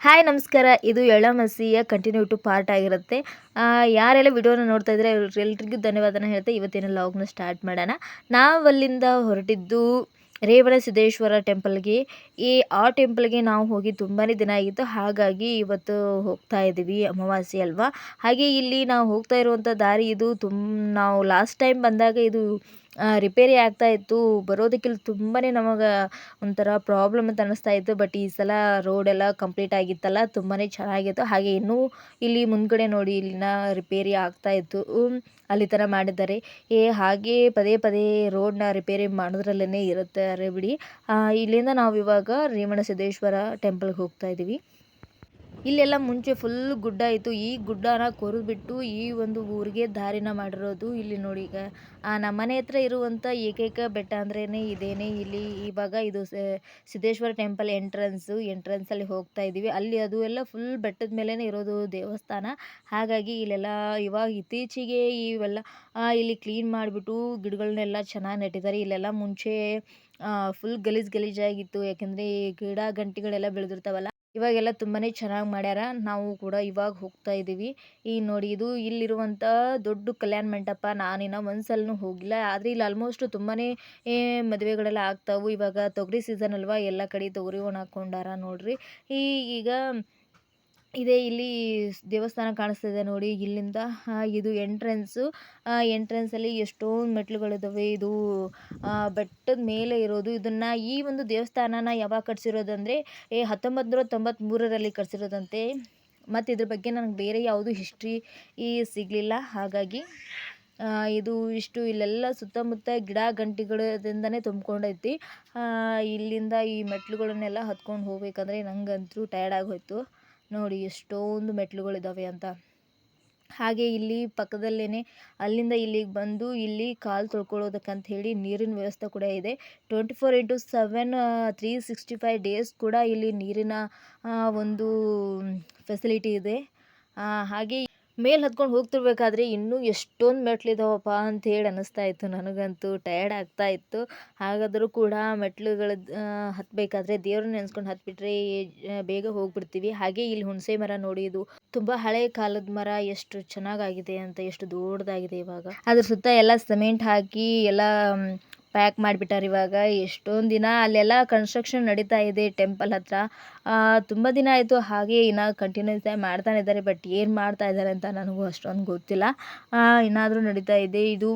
Hi, ನಮಸ್ಕಾರ. ಇದು ಎಳ್ಳಮಸಿಯ continue to part ಆಗಿರುತ್ತೆ. ಯಾರೆಲ್ಲ ವಿಡಿಯೋನ ನೋಡ್ತಾ ಇದ್ರೆ ಎಲ್ರಿಗೂ ಧನ್ಯವಾದನ ಹೇಳ್ತಾ ಇವತ್ತಿನ ಲಾಗ್ನ ಸ್ಟಾರ್ಟ್ ಮಾಡೋಣ. ನಾವು ಅಲ್ಲಿಂದ ಹೊರಟಿದ್ದು ರೇವಣ ಸಿದ್ದೇಶ್ವರ ಟೆಂಪಲ್ಗೆ ಈ, ಆ ಟೆಂಪಲ್ಗೆ ನಾವು ಹೋಗಿ ತುಂಬಾ ದಿನ ಆಗಿತ್ತು. ಹಾಗಾಗಿ ಇವತ್ತು ಹೋಗ್ತಾ ಇದ್ದೀವಿ, ಅಮಾವಾಸ್ಯೆ ಅಲ್ವಾ? ಹಾಗೆ ಇಲ್ಲಿ ನಾವು ಹೋಗ್ತಾ ಇರುವಂಥ ದಾರಿ ಇದು ತುಂಬ ನಾವು ಲಾಸ್ಟ್ ಟೈಮ್ ಬಂದಾಗ ಇದು ರಿಪೇರಿ ಆಗ್ತಾ ಇತ್ತು. ಬರೋದಕ್ಕೆ ಇಲ್ಲಿ ತುಂಬಾ ನಮಗೆ ಒಂಥರ ಪ್ರಾಬ್ಲಮ್ ಅಂತ ಅನ್ನಿಸ್ತಾ ಇತ್ತು. ಬಟ್ ಈ ಸಲ ರೋಡ್ ಎಲ್ಲ ಕಂಪ್ಲೀಟ್ ಆಗಿತ್ತಲ್ಲ ತುಂಬಾ ಚೆನ್ನಾಗಿತ್ತು. ಹಾಗೆ ಇನ್ನೂ ಇಲ್ಲಿ ಮುಂದ್ಗಡೆ ನೋಡಿ ಇಲ್ಲಿನ ರಿಪೇರಿ ಆಗ್ತಾ ಇತ್ತು. ಅಲ್ಲಿ ಥರ ಮಾಡಿದ್ದಾರೆ. ಏ, ಹಾಗೆ ಪದೇ ಪದೇ ರೋಡ್ನ ರಿಪೇರಿ ಮಾಡೋದ್ರಲ್ಲೇ ಇರುತ್ತಾರೆ ಬಿಡಿ. ಇಲ್ಲಿಂದ ನಾವು ಇವಾಗ ರೇವಣ ಸಿದ್ದೇಶ್ವರ ಟೆಂಪಲ್ಗೆ ಹೋಗ್ತಾ ಇದ್ದೀವಿ. ಇಲ್ಲೆಲ್ಲ ಮುಂಚೆ ಫುಲ್ ಗುಡ್ಡ ಇತ್ತು. ಈ ಗುಡ್ಡನ ಕೊರೆದ್ಬಿಟ್ಟು ಈ ಒಂದು ಊರಿಗೆ ದಾರಿನ ಮಾಡಿರೋದು ಇಲ್ಲಿ ನೋಡಿ ಈಗ. ಆ, ನಮ್ಮ ಮನೆ ಹತ್ರ ಇರುವಂಥ ಏಕೈಕ ಬೆಟ್ಟ ಅಂದ್ರೇ ಇದೇನೆ. ಇಲ್ಲಿ ಇವಾಗ ಇದು ಸಿದ್ದೇಶ್ವರ ಟೆಂಪಲ್ ಎಂಟ್ರೆನ್ಸು ಎಂಟ್ರೆನ್ಸಲ್ಲಿ ಹೋಗ್ತಾ ಇದ್ದೀವಿ ಅಲ್ಲಿ ಅದು ಎಲ್ಲ ಫುಲ್ ಬೆಟ್ಟದ ಮೇಲೇ ಇರೋದು ದೇವಸ್ಥಾನ. ಹಾಗಾಗಿ ಇಲ್ಲೆಲ್ಲ ಇವಾಗ ಇತ್ತೀಚೆಗೆ ಇವೆಲ್ಲ ಇಲ್ಲಿ ಕ್ಲೀನ್ ಮಾಡಿಬಿಟ್ಟು ಗಿಡಗಳನ್ನೆಲ್ಲ ಚೆನ್ನಾಗಿ ನೆಟ್ಟಿದ್ದಾರೆ. ಇಲ್ಲೆಲ್ಲ ಮುಂಚೆ ಫುಲ್ ಗಲೀಜು ಗಲೀಜಾಗಿತ್ತು. ಯಾಕೆಂದರೆ ಗಿಡ ಗಂಟಿಗಳೆಲ್ಲ ಬೆಳೆದಿರ್ತಾವಲ್ಲ. ಇವಾಗೆಲ್ಲ ತುಂಬಾನೇ ಚೆನ್ನಾಗಿ ಮಾಡ್ಯಾರ. ನಾವು ಕೂಡ ಇವಾಗ ಹೋಗ್ತಾ ಇದ್ದೀವಿ ಈ ನೋಡಿ ಇದು ಇಲ್ಲಿರುವಂಥ ದೊಡ್ಡ ಕಲ್ಯಾಣ ಮಂಟಪ. ನಾನಿನ್ನ ಒಂದ್ಸಲನೂ ಹೋಗಿಲ್ಲ. ಆದರೆ ಇಲ್ಲಿ ಆಲ್ಮೋಸ್ಟ್ ತುಂಬಾನೇ ಮದುವೆಗಳೆಲ್ಲ ಆಗ್ತಾವು. ಇವಾಗ ತೊಗರಿ ಸೀಸನ್ ಅಲ್ವಾ? ಎಲ್ಲ ಕಡೆ ತೊಗರಿ ಒಣ ಹಾಕ್ಕೊಂಡಾರ ನೋಡ್ರಿ. ಈ ಈಗ ಇದೇ, ಇಲ್ಲಿ ದೇವಸ್ಥಾನ ದೇವಸ್ಥಾನ ಕಾಣಿಸ್ತಿದೆ ನೋಡಿ. ಇಲ್ಲಿಂದ ಇದು ಎಂಟ್ರೆನ್ಸು ಅಲ್ಲಿ ಎಷ್ಟೊಂದು ಮೆಟ್ಲುಗಳಿದಾವೆ ಇದು ಬೆಟ್ಟದ ಮೇಲೆ ಇರೋದು. ಇದನ್ನ ಈ ಒಂದು ದೇವಸ್ಥಾನನ ಯಾವಾಗ ಕಟ್ಸಿರೋದಂದರೆ, ಏ ಹತ್ತೊಂಬತ್ತು ನೂರ ತೊಂಬತ್ತ್ಮೂರರಲ್ಲಿ ಕಟ್ಸಿರೋದಂತೆ. ಮತ್ತು ಇದ್ರ ಬಗ್ಗೆ ನನಗೆ ಬೇರೆ ಯಾವುದು ಹಿಸ್ಟ್ರಿ ಈ ಸಿಗಲಿಲ್ಲ. ಹಾಗಾಗಿ ಇದು ಇಷ್ಟು ಇಲ್ಲೆಲ್ಲ ಸುತ್ತಮುತ್ತ ಗಿಡ ಗಂಟಿಗಳಿಂದನೇ ತುಂಬಿಕೊಂಡೈತಿ. ಇಲ್ಲಿಂದ ಈ ಮೆಟ್ಲುಗಳನ್ನೆಲ್ಲ ಹತ್ಕೊಂಡು ಹೋಗ್ಬೇಕಂದ್ರೆ ನಂಗಂತೂ ಟಯರ್ಡ್ ಆಗೋಯ್ತು ನೋಡಿ ಎಷ್ಟೊಂದು ಇದಾವೆ ಅಂತ. ಹಾಗೆ ಇಲ್ಲಿ ಪಕ್ಕದಲ್ಲೇನೆ ಅಲ್ಲಿಂದ ಇಲ್ಲಿಗೆ ಬಂದು ಇಲ್ಲಿ ಕಾಲು ತೊಳ್ಕೊಳ್ಳೋದಕ್ಕಂತ ಹೇಳಿ ನೀರಿನ ವ್ಯವಸ್ಥೆ ಕೂಡ ಇದೆ. Twenty four into seven three sixty five days ಕೂಡ ಇಲ್ಲಿ ನೀರಿನ ಒಂದು ಫೆಸಿಲಿಟಿ ಇದೆ. ಹಾಗೆ ಮೇಲೆ ಹತ್ಕೊಂಡು ಹೋಗ್ತಿರ್ಬೇಕಾದ್ರೆ ಇನ್ನೂ ಎಷ್ಟೊಂದು ಮೆಟ್ಲಿದಾವಪ್ಪ ಅಂತ ಹೇಳಿ ಅನ್ನಿಸ್ತಾ ಇತ್ತು. ನನಗಂತೂ ಟಯರ್ಡ್ ಆಗ್ತಾ ಇತ್ತು. ಹಾಗಾದರೂ ಕೂಡ ಮೆಟ್ಲುಗಳ ಹತ್ತಬೇಕಾದ್ರೆ ದೇವ್ರನ್ನ ನೆನೆಸ್ಕೊಂಡು ಹತ್ಬಿಟ್ರೆ ಬೇಗ ಹೋಗ್ಬಿಡ್ತೀವಿ. ಹಾಗೆ ಇಲ್ಲಿ ಹುಣಸೆ ಮರ ನೋಡಿ ಇದು ತುಂಬ ಹಳೆ ಕಾಲದ ಮರ, ಎಷ್ಟು ಚೆನ್ನಾಗಾಗಿದೆ ಅಂತ, ಎಷ್ಟು ದೊಡ್ಡದಾಗಿದೆ ಇವಾಗ. ಅದ್ರ ಸುತ್ತ ಎಲ್ಲ ಸಿಮೆಂಟ್ ಹಾಕಿ, ಎಲ್ಲ ಪ್ಯಾಕ್ ಮಾಡಿಬಿಟ್ಟಾರೆ ಇವಾಗ. ಎಷ್ಟೊಂದು ದಿನ ಅಲ್ಲೆಲ್ಲ ಕನ್ಸ್ಟ್ರಕ್ಷನ್ ನಡೀತಾ ಇದೆ ಟೆಂಪಲ್ ಹತ್ರ. ತುಂಬ ದಿನ ಆಯಿತು ಹಾಗೆ ಇನ್ನು ಕಂಟಿನ್ಯೂಸ್ ಆಗಿ ಮಾಡ್ತಾನೆ ಇದ್ದಾರೆ ಬಟ್ ಏನು ಮಾಡ್ತಾ ಇದ್ದಾರೆ ಅಂತ ನನಗೂ ಅಷ್ಟೊಂದು ಗೊತ್ತಿಲ್ಲ. ಇನ್ನಾದರೂ ನಡೀತಾ ಇದೆ. ಇದು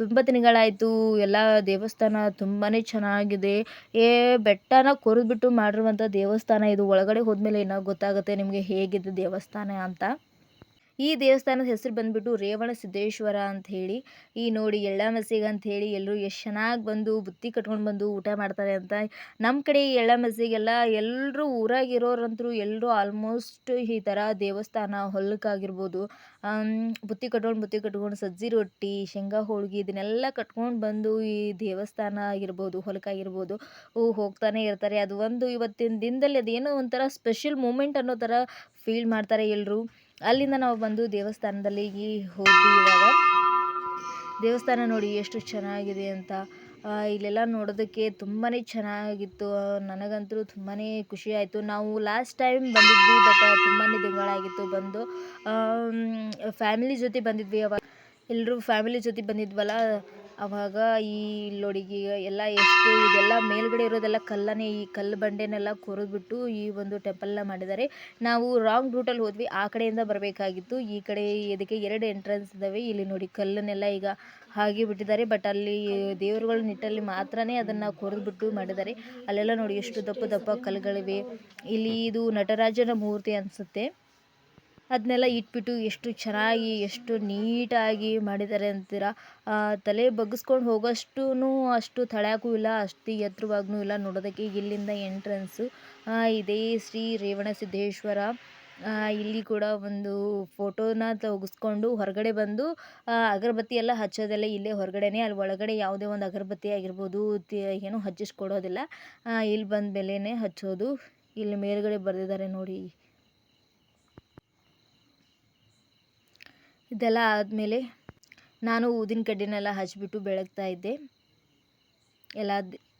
ತುಂಬ ದಿನಗಳಾಯಿತು. ಎಲ್ಲ ದೇವಸ್ಥಾನ ತುಂಬಾ ಚೆನ್ನಾಗಿದೆ. ಏ, ಬೆಟ್ಟನ ಕೊರೆದ್ಬಿಟ್ಟು ಮಾಡಿರುವಂಥ ದೇವಸ್ಥಾನ ಇದು ಒಳಗಡೆ ಹೋದ್ಮೇಲೆ ಏನೋ ಗೊತ್ತಾಗುತ್ತೆ ನಿಮಗೆ ಹೇಗಿದೆ ದೇವಸ್ಥಾನ ಅಂತ. ಈ ದೇವಸ್ಥಾನದ ಹೆಸರು ಬಂದ್ಬಿಟ್ಟು ರೇವಣ ಸಿದ್ದೇಶ್ವರ ಅಂತ ಹೇಳಿ. ಈ ನೋಡಿ ಎಳ್ಳಮಸಿಗೆ ಅಂತ ಹೇಳಿ ಎಲ್ಲರೂ ಎಷ್ಟು ಚೆನ್ನಾಗಿ ಬಂದು ಬುತ್ತಿ ಕಟ್ಕೊಂಡು ಬಂದು ಊಟ ಮಾಡ್ತಾರೆ ಅಂತ. ನಮ್ಮ ಕಡೆ ಈ ಎಳ್ಳಮಸಿಗೆಲ್ಲ ಎಲ್ಲರೂ ಊರಾಗಿರೋರಂತರೂ ಎಲ್ಲರೂ ಆಲ್ಮೋಸ್ಟ್ ಈ ಥರ ದೇವಸ್ಥಾನ ಹೊಲಕ್ಕಾಗಿರ್ಬೋದು. ಬುತ್ತಿ ಕಟ್ಕೊಂಡು ಬುತ್ತಿ ಕಟ್ಕೊಂಡು ಸಜ್ಜಿ ರೊಟ್ಟಿ, ಶೇಂಗಾ ಹೋಳಿಗೆ ಇದನ್ನೆಲ್ಲ ಕಟ್ಕೊಂಡು ಬಂದು ಈ ದೇವಸ್ಥಾನ ಆಗಿರ್ಬೋದು, ಹೊಲಕ್ಕಾಗಿರ್ಬೋದು ಹೋಗ್ತಾನೆ ಇರ್ತಾರೆ. ಅದು ಒಂದು ಇವತ್ತಿನ ದಿನದಲ್ಲಿ ಅದೇನೋ ಒಂಥರ ಸ್ಪೆಷಲ್ ಮೂಮೆಂಟ್ ಅನ್ನೋ ಥರ ಫೀಲ್ ಮಾಡ್ತಾರೆ ಎಲ್ಲರೂ ಅಲ್ಲಿಂದ ನಾವು ಬಂದು ದೇವಸ್ಥಾನದಲ್ಲಿ ಈ ಹೋಗಿ ಇವಾಗ. ದೇವಸ್ಥಾನ ನೋಡಿ ಎಷ್ಟು ಚೆನ್ನಾಗಿದೆ ಅಂತ. ಇಲ್ಲೆಲ್ಲ ನೋಡೋದಕ್ಕೆ ತುಂಬಾ ಚೆನ್ನಾಗಿತ್ತು. ನನಗಂತೂ ತುಂಬಾ ಖುಷಿ ಆಯಿತು. ನಾವು ಲಾಸ್ಟ್ ಟೈಮ್ ಬಂದಿದ್ವಿ ಬಟ್ ತುಂಬಾ ದಿನಗಳಾಗಿತ್ತು ಬಂದು. ಫ್ಯಾಮಿಲಿ ಜೊತೆ ಬಂದಿದ್ವಿ ಅವಾಗ. ಎಲ್ಲರೂ ಫ್ಯಾಮಿಲಿ ಜೊತೆ ಬಂದಿದ್ವಲ್ಲ. ಅವಾಗ ಈ ನೋಡಿ ಈಗ ಎಲ್ಲ ಎಷ್ಟು ಇದೆಲ್ಲ ಮೇಲ್ಗಡೆ ಇರೋದೆಲ್ಲ ಕಲ್ಲನೇ ಈ ಕಲ್ಲು ಬಂಡೆನೆಲ್ಲ ಕೊರೆದ್ಬಿಟ್ಟು ಈ ಒಂದು ಟೆಂಪಲ್ನ ಮಾಡಿದ್ದಾರೆ. ನಾವು ರಾಂಗ್ ರೂಟಲ್ಲಿ ಹೋದ್ವಿ. ಆ ಕಡೆಯಿಂದ ಬರಬೇಕಾಗಿತ್ತು. ಈ ಕಡೆ ಇದಕ್ಕೆ ಎರಡು ಎಂಟ್ರೆನ್ಸ್ ಇದ್ದಾವೆ ಇಲ್ಲಿ ನೋಡಿ ಕಲ್ಲನ್ನೆಲ್ಲ ಈಗ ಹಾಗೆ ಬಿಟ್ಟಿದ್ದಾರೆ. ಬಟ್ ಅಲ್ಲಿ ದೇವರುಗಳ ನಿಟ್ಟಲ್ಲಿ ಮಾತ್ರನೇ ಅದನ್ನು ಕೊರೆದ್ಬಿಟ್ಟು ಮಾಡಿದ್ದಾರೆ. ಅಲ್ಲೆಲ್ಲ ನೋಡಿ ಎಷ್ಟು ದಪ್ಪ ದಪ್ಪ ಕಲ್ಲುಗಳಿವೆ. ಇಲ್ಲಿ ಇದು ನಟರಾಜನ ಮೂರ್ತಿ ಅನಿಸುತ್ತೆ. ಅದನ್ನೆಲ್ಲ ಇಟ್ಬಿಟ್ಟು ಎಷ್ಟು ಚೆನ್ನಾಗಿ, ಎಷ್ಟು ನೀಟಾಗಿ ಮಾಡಿದ್ದಾರೆ ಅಂತೀರಾ? ತಲೆ ಬಗ್ಗಿಸ್ಕೊಂಡು ಹೋಗೋಷ್ಟು ಅಷ್ಟು ತಳ್ಯಾಕೂ ಇಲ್ಲ, ಅಷ್ಟು ಎತ್ತರವಾಗೂ ಇಲ್ಲ ನೋಡೋದಕ್ಕೆ. ಇಲ್ಲಿಂದ ಎಂಟ್ರೆನ್ಸು ಇದೇ ಶ್ರೀ ರೇವಣ ಸಿದ್ದೇಶ್ವರ ಇಲ್ಲಿ ಕೂಡ ಒಂದು ಫೋಟೋನ ತೆಗೆಸ್ಕೊಂಡು ಹೊರಗಡೆ ಬಂದು ಅಗರಬತ್ತಿ ಎಲ್ಲ ಹಚ್ಚೋದೆಲ್ಲ ಇಲ್ಲೇ ಹೊರಗಡೆನೇ. ಅಲ್ಲಿ ಒಳಗಡೆ ಯಾವುದೇ ಒಂದು ಅಗರಬತ್ತಿ ಆಗಿರ್ಬೋದು ಏನು ಏನೂ ಹಚ್ಚಿಸ್ಕೊಡೋದಿಲ್ಲ. ಇಲ್ಲಿ ಬಂದ ಮೇಲೇ ಹಚ್ಚೋದು. ಇಲ್ಲಿ ಮೇಲುಗಡೆ ಬರೆದಿದ್ದಾರೆ ನೋಡಿ. ಇದೆಲ್ಲ ಆದಮೇಲೆ ನಾನು ಊದಿನ ಕಡ್ಡಿನೆಲ್ಲ ಹಚ್ಚಿಬಿಟ್ಟು ಬೆಳಗ್ತಾ ಇದ್ದೆ. ಎಲ್ಲ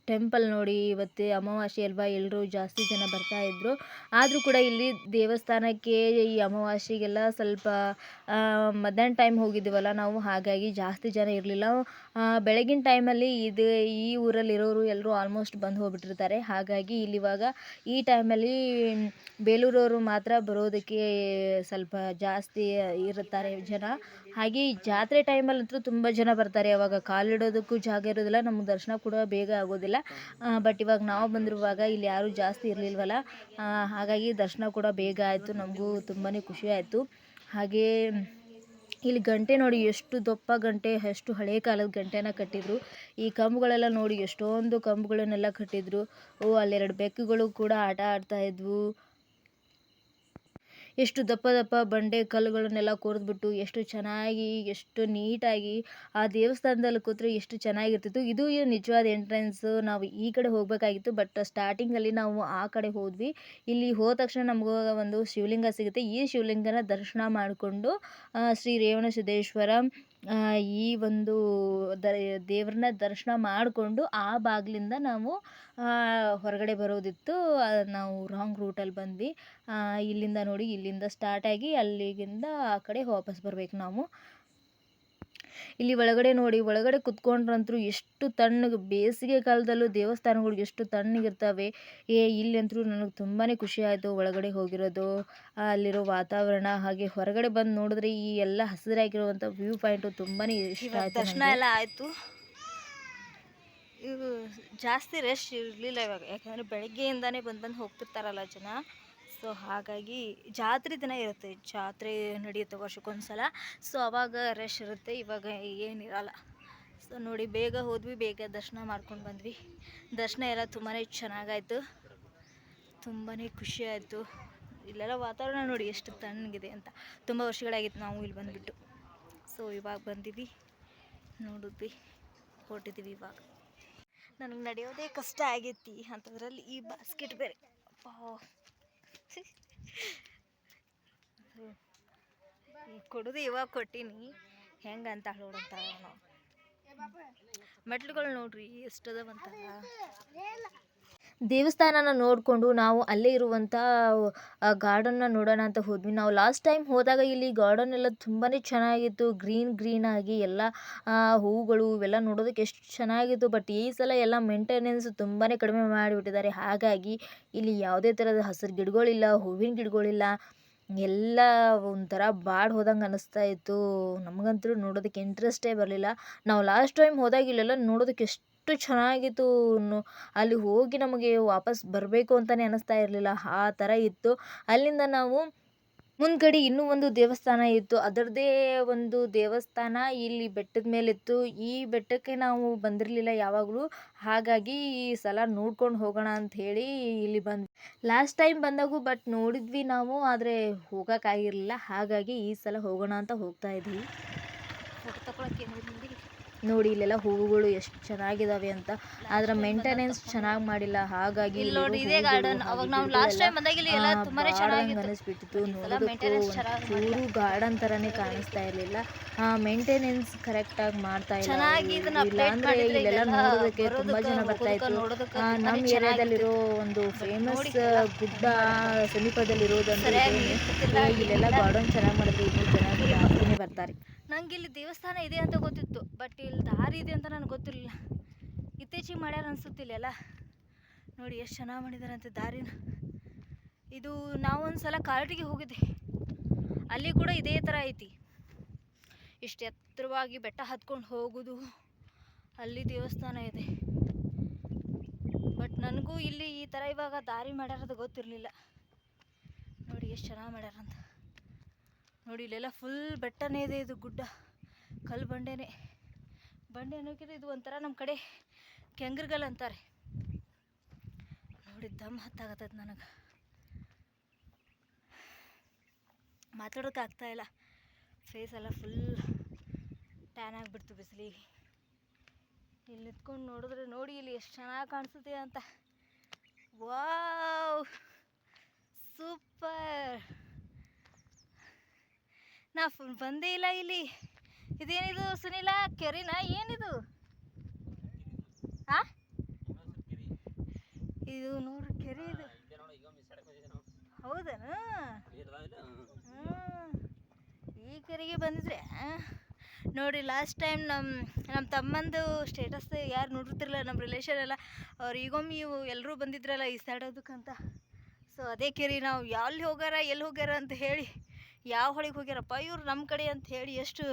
ಟೆಂಪಲ್ ನೋಡಿ ಇವತ್ತು ಅಮಾವಾಸ್ಯೆ ಅಲ್ವಾ? ಎಲ್ಲರೂ ಜಾಸ್ತಿ ಜನ ಬರ್ತಾ ಇದ್ರು. ಆದರೂ ಕೂಡ ಇಲ್ಲಿ ದೇವಸ್ಥಾನಕ್ಕೆ ಈ ಅಮಾವಾಸ್ಯೆಗೆಲ್ಲ ಸ್ವಲ್ಪ ಮಧ್ಯಾಹ್ನ ಟೈಮ್ ಹೋಗಿದ್ದೀವಲ್ಲ ನಾವು ಹಾಗಾಗಿ ಜಾಸ್ತಿ ಜನ ಇರಲಿಲ್ಲ. ಬೆಳಗಿನ ಟೈಮಲ್ಲಿ ಇದು, ಈ ಊರಲ್ಲಿರೋರು ಎಲ್ಲರೂ ಆಲ್ಮೋಸ್ಟ್ ಬಂದು ಹೋಗ್ಬಿಟ್ಟಿರ್ತಾರೆ. ಹಾಗಾಗಿ ಇಲ್ಲಿವಾಗ ಈ ಟೈಮಲ್ಲಿ ಬೇಲೂರವರು ಮಾತ್ರ ಬರೋದಕ್ಕೆ ಸ್ವಲ್ಪ ಜಾಸ್ತಿ ಇರುತ್ತಾರೆ ಜನ. ಹಾಗೆ ಈ ಜಾತ್ರೆ ಟೈಮಲ್ಲಂತೂ ತುಂಬ ಜನ ಬರ್ತಾರೆ. ಅವಾಗ ಕಾಲಿಡೋದಕ್ಕೂ ಜಾಗ ಇರೋದಿಲ್ಲ, ನಮ್ಗೆ ದರ್ಶನ ಕೂಡ ಬೇಗ ಆಗೋದಿಲ್ಲ. ಬಟ್ ಇವಾಗ ನಾವು ಬಂದಿರುವಾಗ ಇಲ್ಲಿ ಯಾರೂ ಜಾಸ್ತಿ ಇರಲಿಲ್ವಲ್ಲ? ಹಾಗಾಗಿ ದರ್ಶನ ಕೂಡ ಬೇಗ ಆಯಿತು, ನಮಗೂ ತುಂಬಾ ಖುಷಿ ಆಯಿತು. ಹಾಗೇ ಇಲ್ಲಿ ಗಂಟೆ ನೋಡಿ ಎಷ್ಟು ದಪ್ಪ ಗಂಟೆ, ಎಷ್ಟು ಹಳೆ ಕಾಲದ ಗಂಟೆನ ಕಟ್ಟಿದ್ರು. ಈ ಕಂಬಗಳೆಲ್ಲ ನೋಡಿ ಎಷ್ಟೊಂದು ಕಂಬಗಳನ್ನೆಲ್ಲ ಕಟ್ಟಿದ್ರು. ಓ, ಅಲ್ಲೆರಡು ಬೆಕ್ಕುಗಳು ಕೂಡ ಆಟ ಆಡ್ತಾ ಇದ್ವು. ಎಷ್ಟು ದಪ್ಪ ದಪ್ಪ ಬಂಡೆ ಕಲ್ಲುಗಳನ್ನೆಲ್ಲ ಕೊರೆದ್ಬಿಟ್ಟು ಎಷ್ಟು ಚೆನ್ನಾಗಿ, ಎಷ್ಟು ನೀಟಾಗಿ ಆ ದೇವಸ್ಥಾನದಲ್ಲಿ ಕೂತ್ರೆ ಎಷ್ಟು ಚೆನ್ನಾಗಿರ್ತಿತ್ತು. ಇದು ನಿಜವಾದ ಎಂಟ್ರೆನ್ಸ್ ನಾವು ಈ ಕಡೆ ಹೋಗಬೇಕಾಗಿತ್ತು ಬಟ್ ಸ್ಟಾರ್ಟಿಂಗಲ್ಲಿ ನಾವು ಆ ಕಡೆ ಹೋದ್ವಿ. ಇಲ್ಲಿ ಹೋದ ತಕ್ಷಣ ನಮಗೂ ಒಂದು ಶಿವಲಿಂಗ ಸಿಗುತ್ತೆ. ಈ ಶಿವಲಿಂಗನ ದರ್ಶನ ಮಾಡಿಕೊಂಡು ಶ್ರೀ ರೇವಣಸಿದ್ದೇಶ್ವರ ಈ ಒಂದು ದೇವ್ರನ್ನ ದರ್ಶನ ಮಾಡಿಕೊಂಡು ಆ ಬಾಗಿಲಿಂದ ನಾವು ಹೊರಗಡೆ ಬರೋದಿತ್ತು. ನಾವು ರಾಂಗ್ ರೂಟಲ್ಲಿ ಬಂದ್ವಿ. ಇಲ್ಲಿಂದ ನೋಡಿ ಇಲ್ಲಿಂದ ಸ್ಟಾರ್ಟಾಗಿ ಅಲ್ಲಿಗಿಂದ ಆ ಕಡೆ ವಾಪಸ್ ಬರ್ಬೇಕು ನಾವು. ಇಲ್ಲಿ ಒಳಗಡೆ ನೋಡಿ ಒಳಗಡೆ ಕುತ್ಕೊಂಡ್ರಂತೂ ಎಷ್ಟು ತಣ್ಣಗೆ ಬೇಸಿಗೆ ಕಾಲದಲ್ಲೂ ದೇವಸ್ಥಾನಗಳು ಎಷ್ಟು ತಣ್ಣಗಿರ್ತವೆ. ಏ ಇಲ್ಲಂತೂ ನನಗೆ ತುಂಬಾ ಖುಷಿ ಆಯಿತು ಒಳಗಡೆ ಹೋಗಿರೋದು. ಅಲ್ಲಿರೋ ವಾತಾವರಣ ಹಾಗೆ ಹೊರಗಡೆ ಬಂದು ನೋಡಿದ್ರೆ ಈ ಎಲ್ಲ ಹಸಿರಾಗಿರುವಂಥ ವ್ಯೂ ಪಾಯಿಂಟು ತುಂಬಾ ಇಷ್ಟ ಆಯಿತು ದರ್ಶನ ಎಲ್ಲ ಆಯಿತು. ಇದು ಜಾಸ್ತಿ ರಶ್ ಇರಲಿಲ್ಲ ಇವಾಗ. ಯಾಕಂದರೆ ಬೆಳಗ್ಗೆಯಿಂದಾನೇ ಬಂದು ಬಂದು ಹೋಗ್ತಿರ್ತಾರಲ್ಲ ಜನ. ಸೊ ಹಾಗಾಗಿ ಜಾತ್ರೆ ದಿನ ಇರುತ್ತೆ, ಜಾತ್ರೆ ನಡೆಯುತ್ತೆ ವರ್ಷಕ್ಕೊಂದ್ಸಲ. ಸೊ ಅವಾಗ ರಶ್ ಇರುತ್ತೆ, ಇವಾಗ ಏನಿರಲ್ಲ. ಸೊ ನೋಡಿ, ಬೇಗ ಹೋದ್ವಿ, ಬೇಗ ದರ್ಶನ ಮಾಡ್ಕೊಂಡು ಬಂದ್ವಿ. ದರ್ಶನ ಎಲ್ಲ ತುಂಬಾ ಚೆನ್ನಾಗಾಯಿತು. ತುಂಬಾ ಖುಷಿ ಆಯಿತು ಇಲ್ಲೆಲ್ಲ ವಾತಾವರಣ ನೋಡಿ ಎಷ್ಟು ತಣ್ಣಗಿದೆ ಅಂತ. ತುಂಬ ವರ್ಷಗಳಾಗಿತ್ತು ನಾವು ಇಲ್ಲಿ ಬಂದುಬಿಟ್ಟು. ಸೊ ಇವಾಗ ಬಂದಿದ್ವಿ. ನೋಡಿದ್ವಿ, ಹೊರಟಿದ್ದೀವಿ ಇವಾಗ. ನನಗೆ ನಡೆಯೋದೇ ಕಷ್ಟ ಆಗೈತಿ ಅಂಥದ್ರಲ್ಲಿ ಈ ಬಾಸ್ಕೆಟ್ ಬೇರೆ. ಕೊಡೋದು ಇವಾಗ ಕೊಟ್ಟೀನಿ. ಹೆಂಗಂತ ನೋಡಂತ ನಾವು ಮೆಟ್ಲುಗಳು ನೋಡ್ರಿ ಎಷ್ಟದವಂತ. ದೇವಸ್ಥಾನನ ನೋಡಿಕೊಂಡು ನಾವು ಅಲ್ಲೇ ಇರುವಂಥ ಗಾರ್ಡನ್ನ ನೋಡೋಣ ಅಂತ ಹೋದ್ವಿ. ನಾವು ಲಾಸ್ಟ್ ಟೈಮ್ ಹೋದಾಗ ಇಲ್ಲಿ ಗಾರ್ಡನ್ ಎಲ್ಲ ತುಂಬಾ ಚೆನ್ನಾಗಿತ್ತು. ಗ್ರೀನ್ ಗ್ರೀನ್ ಆಗಿ ಎಲ್ಲ ಹೂವುಗಳು ಇವೆಲ್ಲ ನೋಡೋದಕ್ಕೆ ಎಷ್ಟು ಚೆನ್ನಾಗಿತ್ತು. ಬಟ್ ಈ ಸಲ ಎಲ್ಲ ಮೇಂಟೆನೆನ್ಸ್ ತುಂಬಾ ಕಡಿಮೆ ಮಾಡಿಬಿಟ್ಟಿದ್ದಾರೆ. ಹಾಗಾಗಿ ಇಲ್ಲಿ ಯಾವುದೇ ಥರದ ಹಸಿರು ಗಿಡಗಳಿಲ್ಲ, ಹೂವಿನ ಗಿಡಗಳಿಲ್ಲ. ಎಲ್ಲ ಒಂಥರ ಬಾಡ್ ಹೋದಂಗೆ ಅನ್ನಿಸ್ತಾ ಇತ್ತು. ನಮಗಂತೂ ನೋಡೋದಕ್ಕೆ ಇಂಟ್ರೆಸ್ಟೇ ಬರಲಿಲ್ಲ. ನಾವು ಲಾಸ್ಟ್ ಟೈಮ್ ಹೋದಾಗ ಇಲ್ಲೆಲ್ಲ ನೋಡೋದಕ್ಕೆ ಎಷ್ಟು ಚೆನ್ನಾಗಿತ್ತು ನು- ಅಲ್ಲಿ ಹೋಗಿ ನಮಗೆ ವಾಪಸ್ ಬರಬೇಕು ಅಂತಲೇ ಅನ್ನಿಸ್ತಾ ಇರಲಿಲ್ಲ. ಆ ಥರ ಇತ್ತು. ಅಲ್ಲಿಂದ ನಾವು ಮುಂದ್ಗಡೆ ಇನ್ನೂ ಒಂದು ದೇವಸ್ಥಾನ ಇತ್ತು. ಅದರದೇ ಒಂದು ದೇವಸ್ಥಾನ ಇಲ್ಲಿ ಬೆಟ್ಟದ ಮೇಲಿತ್ತು. ಈ ಬೆಟ್ಟಕ್ಕೆ ನಾವು ಬಂದಿರಲಿಲ್ಲ ಯಾವಾಗಲೂ. ಹಾಗಾಗಿ ಈ ಸಲ ನೋಡ್ಕೊಂಡು ಹೋಗೋಣ ಅಂತ ಹೇಳಿ ಇಲ್ಲಿ ಬಂದ್ವಿ. ಲಾಸ್ಟ್ ಟೈಮ್ ಬಂದಾಗೂ ಬಟ್ ನೋಡಿದ್ವಿ ನಾವು, ಆದರೆ ಹೋಗೋಕ್ಕಾಗಿರಲಿಲ್ಲ. ಹಾಗಾಗಿ ಈ ಸಲ ಹೋಗೋಣ ಅಂತ ಹೋಗ್ತಾ ಇದ್ವಿ ನೋಡಿ ಇಲ್ಲೆಲ್ಲ ಹೂವುಗಳು ಎಷ್ಟು ಚೆನ್ನಾಗಿದಾವೆ ಅಂತ. ಆದ್ರೆ ಮೇಂಟೆನೆನ್ಸ್ ಚೆನ್ನಾಗಿ ಮಾಡಿಲ್ಲ. ಹಾಗಾಗಿ ನೋಡಿ ಇದೇ ಗಾರ್ಡನ್ ಅವಾಗ ನಾವು ಲಾಸ್ಟ್ ಟೈಮ್ ಬಂದಾಗ ಇಲ್ಲಿ ಎಲ್ಲ ತುಂಬಾನೇ ಅನಿಸ್ಬಿಟ್ಟಿತ್ತು ನೋಡೋದಕ್ಕೂ ಗಾರ್ಡನ್ ತರನೇ ಕಾಣಿಸ್ತಾ ಇರಲಿಲ್ಲ. ಮೇಂಟೆನೆನ್ಸ್ ಕರೆಕ್ಟಾಗಿ ಮಾಡ್ತಾ ಇಲ್ಲ ಇಲ್ಲೆಲ್ಲ ನೋಡೋದಕ್ಕೆ ತುಂಬಾ ಜನ ಬರ್ತಾ ಇತ್ತು ನಮ್ಮ ಏರಿಯಾದಲ್ಲಿರೋ ಒಂದು ಫೇಮಸ್ ಗುಡ್ಡ ಸಮೀಪದಲ್ಲಿ ಇರೋದು ಇದೆ. ಇರ್ತಿಲ್ಲ, ಇಲ್ಲೆಲ್ಲ ಗಾರ್ಡನ್ ಚೆನ್ನಾಗಿ ಮಾಡಿದ್ರೆ. ಇನ್ನೂ ಜನ ಜಾಸ್ತಿನೇ ಬರ್ತಾರೆ. ನಂಗೆ ಇಲ್ಲಿ ದೇವಸ್ಥಾನ ಇದೆ ಅಂತ ಗೊತ್ತಿತ್ತು ಬಟ್ ಇಲ್ಲಿ ದಾರಿ ಇದೆ ಅಂತ ನನಗೆ ಗೊತ್ತಿರಲಿಲ್ಲ. ಇತ್ತೀಚಿಗೆ ಮಾಡ್ಯಾರ ಅನಿಸುತ್ತಿಲ್ಲ ನೋಡಿ ಎಷ್ಟು ಚೆನ್ನಾಗಿ ಮಾಡಿದಾರಂತೆ ದಾರಿನ. ಇದು ನಾವು ಒಂದು ಸಲ ಕಾರಟಿಗೆ ಹೋಗಿದ್ದೆ ಅಲ್ಲಿ ಕೂಡ ಇದೇ ಥರ ಐತಿ. ಇಷ್ಟು ಎತ್ತರವಾಗಿ ಬೆಟ್ಟ ಹತ್ಕೊಂಡು ಹೋಗೋದು. ಅಲ್ಲಿ ದೇವಸ್ಥಾನ ಇದೆ. ಬಟ್ ನನಗೂ ಇಲ್ಲಿ ಈ ಥರ ಇವಾಗ ದಾರಿ ಮಾಡ್ಯಾರದು ಗೊತ್ತಿರಲಿಲ್ಲ. ನೋಡಿ ಎಷ್ಟು ಚೆನ್ನಾಗಿ ಮಾಡ್ಯಾರಂತ. ನೋಡಿ, ಇಲ್ಲೆಲ್ಲ ಫುಲ್ ಬೆಟ್ಟನೇ ಇದೆ ಇದು ಗುಡ್ಡ. ಕಲ್ಲು ಬಂಡೆನೇ. ಬಂಡೆ ಅನ್ನೋಕ್ಕಿಂತ ಇದು ಒಂಥರ ನಮ್ಮ ಕಡೆ ಕೆಂಗರ್ಗಲ್ ಅಂತಾರೆ. ನೋಡಿ, ದಮ್ ಹತ್ತಾಗತ್ತದ ನನಗೆ. ಮಾತಾಡೋಕೆ ಆಗ್ತಾ ಇಲ್ಲ. ಫೇಸ್ ಎಲ್ಲ ಫುಲ್ ಟ್ಯಾನ್ ಆಗಿಬಿಡ್ತು ಬಿಸಿಲಿಗೆ. ಇಲ್ಲಿ ನಿಂತ್ಕೊಂಡು ನೋಡಿದ್ರೆ ನೋಡಿ, ಇಲ್ಲಿ ಎಷ್ಟು ಚೆನ್ನಾಗಿ ಕಾಣಿಸುತ್ತೆ ಅಂತ. ವಾವ್! ಸೂಪರ್! ನಾ ಬಂದೇ ಇಲ್ಲ ಇಲ್ಲಿ. ಇದೇನಿದು ಸುನಿಲ, ಕೆರಿನಾ, ಏನಿದು? ಆ? ಇದು ನೋಡ್ರಿ ಕೆರೆ ಇದು. ಹೌದನ. ಈ ಕೆರೆಗೆ ಬಂದಿದ್ರೆ ನೋಡಿ ಲಾಸ್ಟ್ ಟೈಮ್ ನಮ್ಮ ನಮ್ಮ ತಮ್ಮಂದು ಸ್ಟೇಟಸ್ ಯಾರು ನೋಡಿರ್ತಿರಲ್ಲ ನಮ್ಮ ರಿಲೇಷನ್ ಎಲ್ಲ. ಅವ್ರು ಈಗೊಮ್ಮೆ ಇವು ಎಲ್ಲರೂ ಬಂದಿದ್ರಲ್ಲ, ಈ ಸೈಡ್ ಅದಕ್ಕಂತ ಸೊ ಅದೇ ಕೆರೆ, ನಾವು ಎಲ್ಲಿ ಹೋಗ್ಯಾರ ಎಲ್ಲಿ ಹೋಗ್ಯಾರ ಅಂತ ಹೇಳಿ. ಯಾವ ಹೊಳಿಗೆ ಹೋಗ್ಯಾರಪ್ಪ? ಇವ್ರು ನಮ್ಮ ಕಡೆ ಅಂತ ಹೇಳಿ ಎಷ್ಟು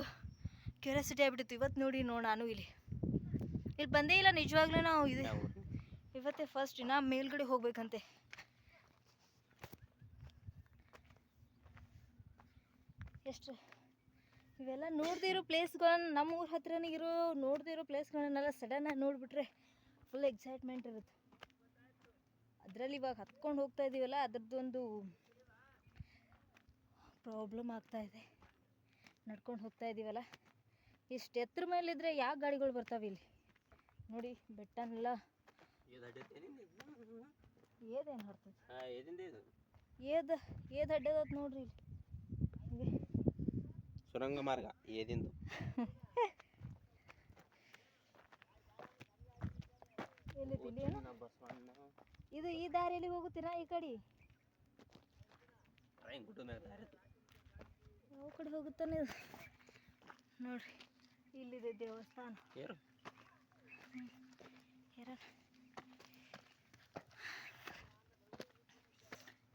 ಕ್ಯೂರಿಯಾಸಿಟಿ ಆಗ್ಬಿಟ್ಟಿತ್ತು. ಇವತ್ತು ನೋಡಿ ನೋಡಿ ನಾನು ಇಲ್ಲಿ. ಇಲ್ಲಿ ಬಂದೇ ಇಲ್ಲ ನಿಜವಾಗ್ಲೂ ನಾವು ಇದು. ಇವತ್ತೇ ಫಸ್ಟ್ ನಾ ಮೇಲ್ಗಡೆ ಹೋಗ್ಬೇಕಂತೆ. ಎಷ್ಟು? ಇವೆಲ್ಲ ನೋಡ್ದಿರೋ ಪ್ಲೇಸ್ಗಳನ್ನ ನಮ್ಮ ಊರ ಹತ್ರನೇ ಇರೋ ನೋಡ್ದಿರೋ ಪ್ಲೇಸ್ಗಳನ್ನೆಲ್ಲ ಸಡನ್ನಾಗಿ ನೋಡಿಬಿಟ್ರೆ ಫುಲ್ ಎಕ್ಸೈಟ್ಮೆಂಟ್ ಇರುತ್ತೆ. ಅದರಲ್ಲಿ ಇವಾಗ ಹತ್ಕೊಂಡು ಹೋಗ್ತಾ ಇದ್ದೀವಲ್ಲ ಅದ್ರದ್ದೊಂದು ಪ್ರಾಬ್ಲಮ್ ಆಗ್ತಾ ಇದೆ. ನಡ್ಕೊಂಡು ಹೋಗ್ತಾ ಇದ್ದೀವಲ್ಲ ಇಷ್ಟು ಎತ್ತರ ಮೇಲಿದ್ರೆ ಯಾವ ಗಾಡಿಗಳು ಬರ್ತಾವೆ ಇಲ್ಲಿ? ನೋಡಿ ಬೆಟ್ಟನೆಲ್ಲ. ಏದೇನು ಹೊರ್ತದೆ ಏದ ಏದ್ ಅಡ್ಡದತ್ ನೋಡ್ರಿ ಇಲ್ಲಿ. ಸುರಂಗ ಮಾರ್ಗ ಏದಿಂದು? ಇದು ಈ ದಾರಿಯಲ್ಲಿ ಹೋಗುತ್ತೀರಾ ಈ ಕಡೆ? ಯಾವ ಕಡೆ ಹೋಗುತ್ತಾನೆ? ನೋಡ್ರಿ ಇಲ್ಲಿದೆ ದೇವಸ್ಥಾನ.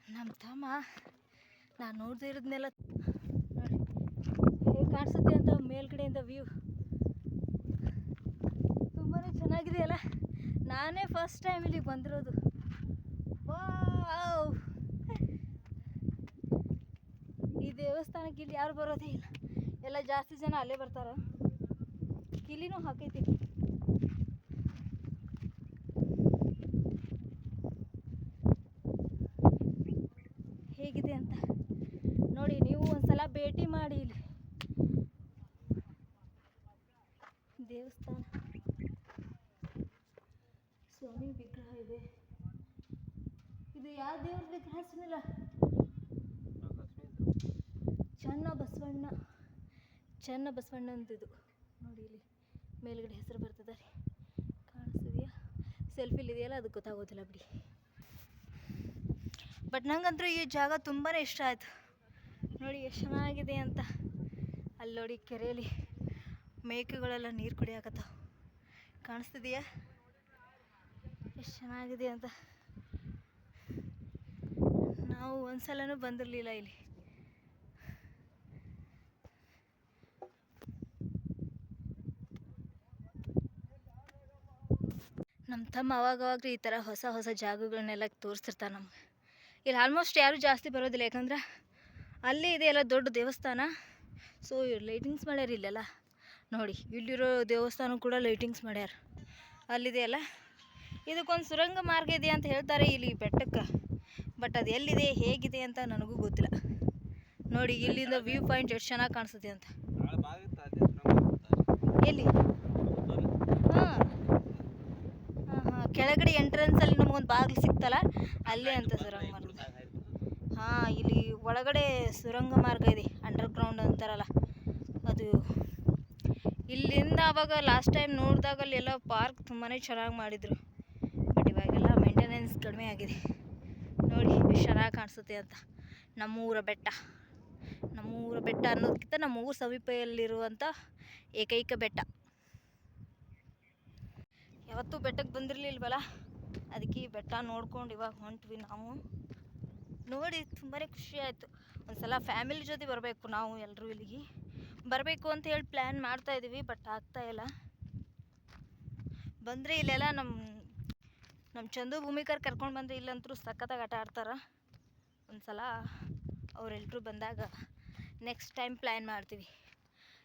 ನಮ್ಮ ತಮ್ಮ ನಾನು ನೋಡ್ದೇ ಇರೋದನ್ನೆಲ್ಲ ನೋಡಿ ಹೇಗೆ ಕಾಣಿಸುತ್ತೆ ಅಂತ ಮೇಲ್ಗಡೆಯಿಂದ ವ್ಯೂ ತುಂಬಾ ಚೆನ್ನಾಗಿದೆ ಅಲ್ಲ ನಾನೇ ಫಸ್ಟ್ ಟೈಮ್ ಇಲ್ಲಿಗೆ ಬಂದಿರೋದು. ವಾವ್ ಈ ದೇವಸ್ಥಾನಕ್ಕೆ ಇಲ್ಲಿ ಯಾರು ಬರೋದೇ ಇಲ್ಲ. ಎಲ್ಲ ಜಾಸ್ತಿ ಜನ ಅಲ್ಲೇ ಬರ್ತಾರೆ. ಇಲ್ಲಿನೂ ಹಾಕೈತಿ. ಹೇಗಿದೆ ಅಂತ. ನೋಡಿ, ನೀವು ಒಂದ್ಸಲ ಭೇಟಿ ಮಾಡಿ ಇಲ್ಲಿ. ದೇವಸ್ಥಾನ. ಸ್ವಾಮಿ ವಿಗ್ರಹ ಇದೆ. ಇದು ಯಾವ ದೇವ್ರ ವಿಗ್ರಹ ಚನ್ನ ಬಸವಣ್ಣ ಚನ್ನ ಬಸವಣ್ಣ ಇದು ನೋಡಿ ಇಲ್ಲಿ ಮೇಲ್ಗಡೆ ಹೆಸರು ಬರ್ತದೆ ರೀ ಕಾಣಿಸ್ತಿದೆಯಾ? ಸೆಲ್ಫಿಲಿ ಇದೆಯಲ್ಲ ಅದು ಗೊತ್ತಾಗೋದಿಲ್ಲ ಬಿಡಿ. ಬಟ್ ನಂಗಂತೂ ಈ ಜಾಗ ತುಂಬಾ ಇಷ್ಟ ಆಯಿತು. ನೋಡಿ ಎಷ್ಟು ಚೆನ್ನಾಗಿದೆ ಅಂತ. ಅಲ್ಲಿ ನೋಡಿ ಕೆರೆಯಲ್ಲಿ ಮೇಕೆಗಳೆಲ್ಲ ನೀರು ಕುಡಿಯಾಕತ್ತಾವ ಕಾಣಿಸ್ತಿದೆಯಾ? ಎಷ್ಟು ಚೆನ್ನಾಗಿದೆ ಅಂತ. ನಾವು ಒಂದ್ಸಲನೂ ಬಂದಿರಲಿಲ್ಲ ಇಲ್ಲಿ. ನಮ್ಮ ತಮ್ಮ ಅವಾಗವಾಗ ಈ ಥರ ಹೊಸ ಹೊಸ ಜಾಗಗಳನ್ನೆಲ್ಲ ತೋರಿಸ್ತಿರ್ತಾರೆ ನಮ್ಗೆ. ಇಲ್ಲಿ ಆಲ್ಮೋಸ್ಟ್ ಯಾರೂ ಜಾಸ್ತಿ ಬರೋದಿಲ್ಲ ಯಾಕಂದ್ರೆ ಅಲ್ಲಿ ಇದೆ ಎಲ್ಲ ದೊಡ್ಡ ದೇವಸ್ಥಾನ. ಸೊ ಇವ್ರು ಲೈಟಿಂಗ್ಸ್ ಮಾಡ್ಯಾರ ಇಲ್ಲೆಲ್ಲ. ನೋಡಿ ಇಲ್ಲಿರೋ ದೇವಸ್ಥಾನ ಕೂಡ ಲೈಟಿಂಗ್ಸ್ ಮಾಡ್ಯಾರ. ಅಲ್ಲಿದೆಯಲ್ಲ ಇದಕ್ಕೊಂದು ಸುರಂಗ ಮಾರ್ಗ ಇದೆ ಅಂತ ಹೇಳ್ತಾರೆ ಇಲ್ಲಿ ಬೆಟ್ಟಕ್ಕೆ. ಬಟ್ ಅದು ಎಲ್ಲಿದೆ ಹೇಗಿದೆ ಅಂತ ನನಗೂ ಗೊತ್ತಿಲ್ಲ. ನೋಡಿ ಇಲ್ಲಿಂದ ವ್ಯೂ ಪಾಯಿಂಟ್ ಎಷ್ಟು ಚೆನ್ನಾಗಿ ಕಾಣಿಸುತ್ತೆ ಅಂತ. ಎಲ್ಲಿ ಹಾಂ ಹಾಂ ಹಾಂ ಕೆಳಗಡೆ ಎಂಟ್ರೆನ್ಸಲ್ಲಿ ನಮಗೊಂದು ಬಾಗಿಲು ಸಿಕ್ತಲ್ಲ ಅಲ್ಲೇ ಅಂತ ಸುರಂಗ ಮಾರ್ಗ. ಹಾಂ ಇಲ್ಲಿ ಒಳಗಡೆ ಸುರಂಗ ಮಾರ್ಗ ಇದೆ ಅಂಡರ್ಗ್ರೌಂಡ್ ಅಂತಾರಲ್ಲ ಅದು. ಇಲ್ಲಿಂದ ಅವಾಗ ಲಾಸ್ಟ್ ಟೈಮ್ ನೋಡಿದಾಗ ಎಲ್ಲ ಪಾರ್ಕ್ ತುಂಬಾ ಚೆನ್ನಾಗಿ ಮಾಡಿದರು. ಬಟ್ ಇವಾಗೆಲ್ಲ ಮೇಂಟೆನೆನ್ಸ್ ಕಡಿಮೆ ಆಗಿದೆ. ನೋಡಿ ಎಷ್ಟು ಚೆನ್ನಾಗಿ ಕಾಣಿಸುತ್ತೆ ಅಂತ. ನಮ್ಮೂರ ಬೆಟ್ಟ. ನಮ್ಮೂರ ಬೆಟ್ಟ ಅನ್ನೋದಕ್ಕಿಂತ ನಮ್ಮ ಊರ ಸಮೀಪದಲ್ಲಿರುವಂಥ ಏಕೈಕ ಬೆಟ್ಟ. ಯಾವತ್ತೂ ಬೆಟ್ಟಕ್ಕೆ ಬಂದಿರಲಿಲ್ವಲ್ಲ? ಅದಕ್ಕೆ ಬೆಟ್ಟ ನೋಡ್ಕೊಂಡು ಇವಾಗ ಹೊಂಟ್ವಿ ನಾವು. ನೋಡಿ ತುಂಬಾ ಖುಷಿ ಆಯಿತು. ಒಂದ್ಸಲ ಫ್ಯಾಮಿಲಿ ಜೊತೆ ಬರಬೇಕು ನಾವು ಎಲ್ಲರೂ ಇಲ್ಲಿಗೆ. ಬರಬೇಕು ಅಂತ ಹೇಳಿ ಪ್ಲ್ಯಾನ್ ಮಾಡ್ತಾ ಇದ್ದೀವಿ ಬಟ್ ಆಗ್ತಾ ಇಲ್ಲ. ಬಂದರೆ ಇಲ್ಲೆಲ್ಲ ನಮ್ಮ ನಮ್ಮ ಚಂದು ಭೂಮಿಕರ್ ಕರ್ಕೊಂಡು ಬಂದರೆ ಇಲ್ಲಂತರೂ ಸಖತ್ತಾಗಿ ಆಟ ಆಡ್ತಾರೆ. ಒಂದ್ಸಲ ಅವರೆಲ್ಲರೂ ಬಂದಾಗ ನೆಕ್ಸ್ಟ್ ಟೈಮ್ ಪ್ಲ್ಯಾನ್ ಮಾಡ್ತೀವಿ.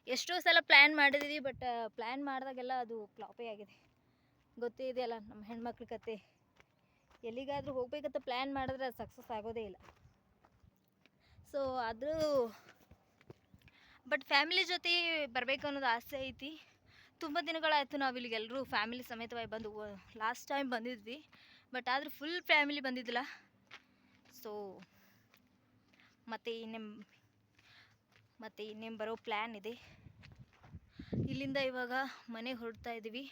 ಎಷ್ಟೋ ಸಲ ಪ್ಲ್ಯಾನ್ ಮಾಡಿದ್ದೀವಿ ಬಟ್ ಪ್ಲ್ಯಾನ್ ಮಾಡಿದಾಗೆಲ್ಲ ಅದು ಫ್ಲಾಪೇ ಆಗಿದೆ. ಗೊತ್ತೇ ಇದೆಯಲ್ಲ, ನಮ್ಮ ಹೆಣ್ಮಕ್ಳ ಕತೆ. ಎಲ್ಲಿಗಾದರೂ ಹೋಗ್ಬೇಕಂತ ಪ್ಲ್ಯಾನ್ ಮಾಡಿದ್ರೆ ಅದು ಸಕ್ಸಸ್ ಆಗೋದೇ ಇಲ್ಲ. ಸೊ ಆದರೂ ಬಟ್ ಫ್ಯಾಮಿಲಿ ಜೊತೆ ಬರಬೇಕು ಅನ್ನೋದು ಆಸೆ ಐತಿ. ತುಂಬ ದಿನಗಳಾಯಿತು ನಾವು ಇಲ್ಲಿಗೆ ಎಲ್ಲರೂ ಫ್ಯಾಮಿಲಿ ಸಮೇತವಾಗಿ ಬಂದು ಲಾಸ್ಟ್ ಟೈಮ್ ಬಂದಿದ್ವಿ. ಬಟ್ ಆದರೂ ಫುಲ್ ಫ್ಯಾಮಿಲಿ ಬಂದಿದ್ದಿಲ್ಲ. ಸೊ ಮತ್ತು ಇನ್ನೇನು ಮತ್ತು ಇನ್ನೇನು ಬರೋ ಪ್ಲ್ಯಾನ್ ಇದೆ. ಇಲ್ಲಿಂದ ಇವಾಗ ಮನೆ ಹೊರಡ್ತಾ ಇದ್ದೀವಿ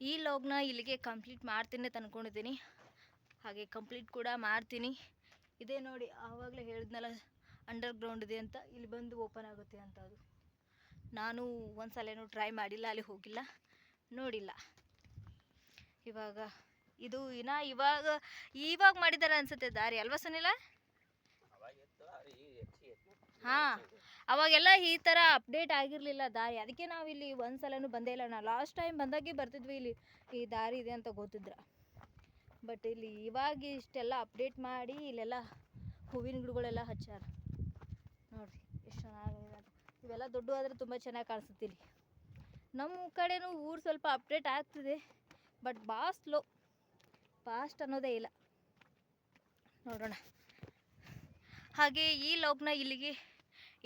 ಈ ಲಾಗ್ನ ಇಲ್ಲಿಗೆ ಕಂಪ್ಲೀಟ್ ಮಾಡ್ತೀನಿ ಅಂತ ಅಂದ್ಕೊಂಡಿದ್ದೀನಿ ಹಾಗೆ ಕಂಪ್ಲೀಟ್ ಕೂಡ ಮಾಡ್ತೀನಿ. ಇದೇ ನೋಡಿ ಆವಾಗಲೇ ಹೇಳಿದ್ನಲ್ಲ ಅಂಡರ್ ಗ್ರೌಂಡ್ ಇದೆ ಅಂತ ಇಲ್ಲಿ ಬಂದು ಓಪನ್ ಆಗುತ್ತೆ ಅಂತ ಅದು. ನಾನು ಒಂದ್ಸಲೇನೂ ಟ್ರೈ ಮಾಡಿಲ್ಲ ಅಲ್ಲಿ ಹೋಗಿಲ್ಲ ನೋಡಿಲ್ಲ. ಇವಾಗ ಇದು ಇನ್ನ ಇವಾಗ ಇವಾಗ ಮಾಡಿದ್ದಾರೆ ಅನ್ಸುತ್ತೆ ದಾರಿ. ಅಲ್ವಾ ಸುನಿಲ? ಹಾಂ. ಅವಾಗೆಲ್ಲ ಈ ಥರ ಅಪ್ಡೇಟ್ ಆಗಿರಲಿಲ್ಲ ದಾರಿ. ಅದಕ್ಕೆ ನಾವು ಇಲ್ಲಿ ಒಂದು ಸಲನು ಬಂದೇ ಇಲ್ಲ. ನಾ ಲಾಸ್ಟ್ ಟೈಮ್ ಬಂದಾಗೆ ಬರ್ತಿದ್ವಿ ಇಲ್ಲಿ. ಈ ದಾರಿ ಇದೆ ಅಂತ ಗೊತ್ತಿದ್ರ. ಬಟ್ ಇಲ್ಲಿ ಇವಾಗ ಇಷ್ಟೆಲ್ಲ ಅಪ್ಡೇಟ್ ಮಾಡಿ ಇಲ್ಲೆಲ್ಲ ಹೂವಿನ ಗಿಡಗಳೆಲ್ಲ ಹಚ್ಚಾರ. ನೋಡಿರಿ ಎಷ್ಟು ಚೆನ್ನಾಗಿದೆ ಇವೆಲ್ಲ ದೊಡ್ಡ ಆದರೆ ತುಂಬ ಚೆನ್ನಾಗಿ ಕಾಣಿಸುತ್ತೆ ಇಲ್ಲಿ. ನಮ್ಮ ಕಡೆನೂ ಊರು ಸ್ವಲ್ಪ ಅಪ್ಡೇಟ್ ಆಗ್ತಿದೆ. ಬಟ್ ಭಾಳ ಸ್ಲೋ ಫಾಸ್ಟ್ ಅನ್ನೋದೇ ಇಲ್ಲ. ನೋಡೋಣ. ಹಾಗೆ ಈ ಲೋಕ್ನ ಇಲ್ಲಿಗೆ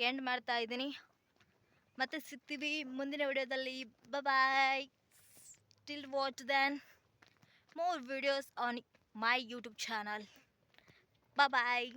ಎಂಡ್ ಮಾಡ್ತಾ ಇದ್ದೀನಿ. ಮತ್ತೆ ಸಿಗ್ತೀವಿ ಮುಂದಿನ ವಿಡಿಯೋದಲ್ಲಿ. Bye still watch than more videos on my YouTube channel bye